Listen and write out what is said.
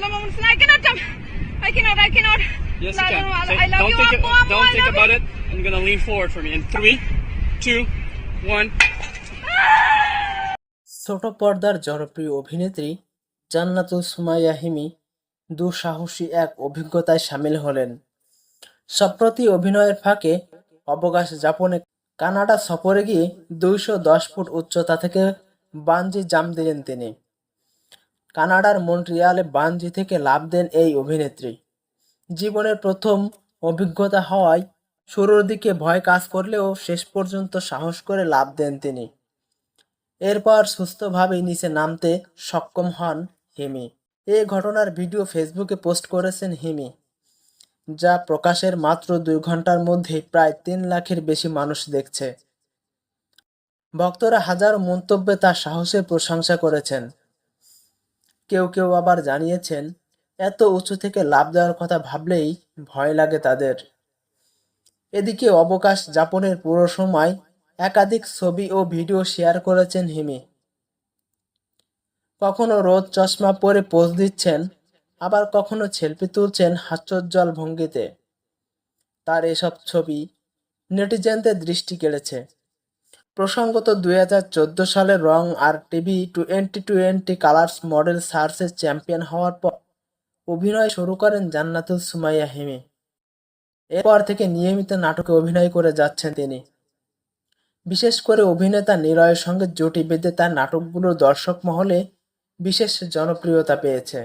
Allah, Rasulullah. I cannot jump. I cannot, I cannot. Yes, you can. illallah. I love don't you, think, Abu, Abu, don't I think love about you. it. I'm gonna lean forward for me in three, two, one. ছোট পর্দার জনপ্রিয় অভিনেত্রী জান্নাতুল সুমাইয়া হিমি দুঃসাহসী এক অভিজ্ঞতায় সামিল হলেন সম্প্রতি অভিনয়ের ফাঁকে অবকাশ যাপনে কানাডা সফরে গিয়ে দুইশো দশ ফুট উচ্চতা থেকে বানজি জাম দিলেন তিনি কানাডার মন্ট্রিয়ালে বানজি থেকে লাভ দেন এই অভিনেত্রী। জীবনের প্রথম অভিজ্ঞতা হওয়ায় শুরুর দিকে ভয় কাজ করলেও শেষ পর্যন্ত সাহস করে লাভ দেন তিনি। এরপর সুস্থভাবে নিচে নামতে সক্ষম হন হিমি। এই ঘটনার ভিডিও ফেসবুকে পোস্ট করেছেন হিমি, যা প্রকাশের মাত্র দুই ঘণ্টার মধ্যে প্রায় তিন লাখের বেশি মানুষ দেখছে। ভক্তরা হাজার মন্তব্যে তার সাহসের প্রশংসা করেছেন। কেউ কেউ আবার জানিয়েছেন, এত উঁচু থেকে লাভ দেওয়ার কথা ভাবলেই ভয় লাগে তাদের। এদিকে অবকাশ যাপনের পুরো সময় একাধিক ছবি ও ভিডিও শেয়ার করেছেন হিমি। কখনো রোদ চশমা পরে পোজ দিচ্ছেন, আবার কখনো সেলফি তুলছেন হাস্যোজ্জ্বল ভঙ্গিতে। তার এসব ছবি নেটিজেনদের দৃষ্টি কেড়েছে। প্রসঙ্গত দুই হাজার চোদ্দ সালে রং আর TV twenty twenty colours model সার্চের চ্যাম্পিয়ন হওয়ার পর অভিনয় শুরু করেন জান্নাতুল সুমাইয়া হেমি। এরপর থেকে নিয়মিত নাটকে অভিনয় করে যাচ্ছেন তিনি। বিশেষ করে অভিনেতা নিরয়ের সঙ্গে জুটি বেঁধে তার নাটকগুলো দর্শক মহলে বিশেষ জনপ্রিয়তা পেয়েছে।